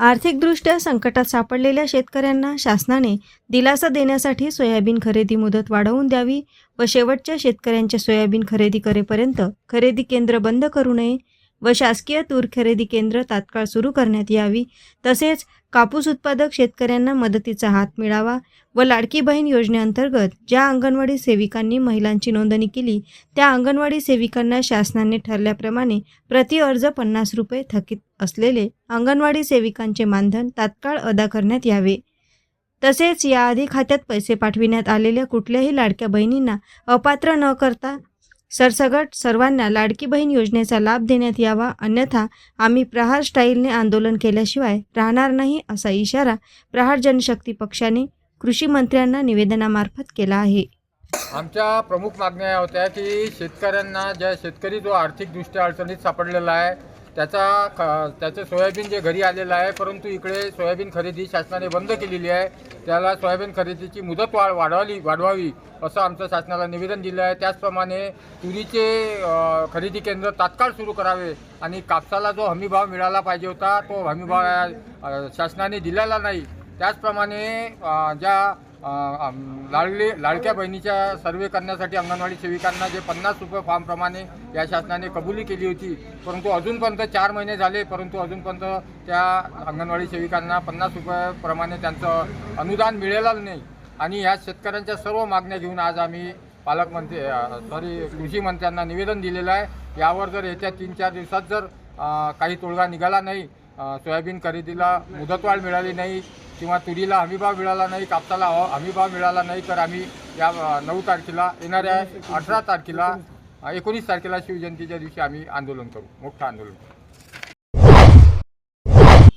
आर्थिकदृष्ट्या संकटात सापडलेल्या शेतकऱ्यांना शासनाने दिलासा देण्यासाठी सोयाबीन खरेदी मुदत वाढवून द्यावी व शेवटच्या शेतकऱ्यांच्या सोयाबीन खरेदी करेपर्यंत खरेदी केंद्र बंद करू नये व शासकीय तूर खरेदी केंद्र तात्काळ सुरू करण्यात यावी. तसेच कापूस उत्पादक शेतकऱ्यांना मदतीचा हात मिळावा व लाडकी बहीण योजनेअंतर्गत ज्या अंगणवाडी सेविकांनी महिलांची नोंदणी केली त्या अंगणवाडी सेविकांना शासनाने ठरल्याप्रमाणे प्रति अर्ज पन्नास रुपये थकीत असलेले अंगणवाडी सेविकांचे मानधन तात्काळ अदा करण्यात यावे. तसेच याआधी खात्यात पैसे पाठविण्यात आलेल्या कुठल्याही लाडक्या बहिणींना अपात्र न करता सरसगट सर्वांना लाडकी बहीण योजनेचा लाभ देण्यात यावा अन्यथा आम्ही प्रहार स्टाईलने आंदोलन केल्याशिवाय राहणार नाही असा इशारा प्रहार जनशक्ती पक्षाने कृषी मंत्र्यांना निवेदनामार्फत केला आहे. आमच्या प्रमुख मागण्या होत्या की शेतकऱ्यांना ज्या शेतकरी जो आर्थिकदृष्ट्या अडचणीत सापडलेला आहे त्याचा ख त्याचं सोयाबीन जे घरी आलेलं आहे परंतु इकडे सोयाबीन खरेदी शासनाने बंद केलेली आहे. त्याला सोयाबीन खरेदीची मुदत वाढ वाढवली वाढवावी असं आमचं शासनाला निवेदन दिलं आहे. त्याचप्रमाणे तुरीचे खरेदी केंद्र तात्काळ सुरू करावे आणि कापसाला जो हमीभाव मिळाला पाहिजे होता तो हमीभाव शासनाने दिलेला नाही. त्याचप्रमाणे ज्या लाडले लाडक्या बहिणीच्या सर्वे करण्यासाठी अंगणवाडी सेविकांना जे पन्नास रुपये फॉर्मप्रमाणे या शासनाने कबुली केली होती परंतु अजूनपर्यंत चार महिने झाले परंतु अजूनपर्यंत त्या अंगणवाडी सेविकांना पन्नास रुपयाप्रमाणे त्यांचं अनुदान मिळेलच नाही. आणि ह्या शेतकऱ्यांच्या सर्व मागण्या घेऊन आज आम्ही पालकमंत्री सॉरी कृषी मंत्र्यांना निवेदन दिलेलं आहे. यावर जर येत्या तीन चार दिवसात जर काही तोडगा निघाला नाही सोयाबीन खरेदीला मुदतवाढ मिळाली नाही किंवा तुरीला हमीभाव मिळाला नाही कापसाला हमीभाव मिळाला नाही तर आम्ही या नऊ तारखेला येणाऱ्या अठरा तारखेला एकोणीस तारखेला शिवजयंतीच्या दिवशी आम्ही आंदोलन करू मोठं आंदोलन करू.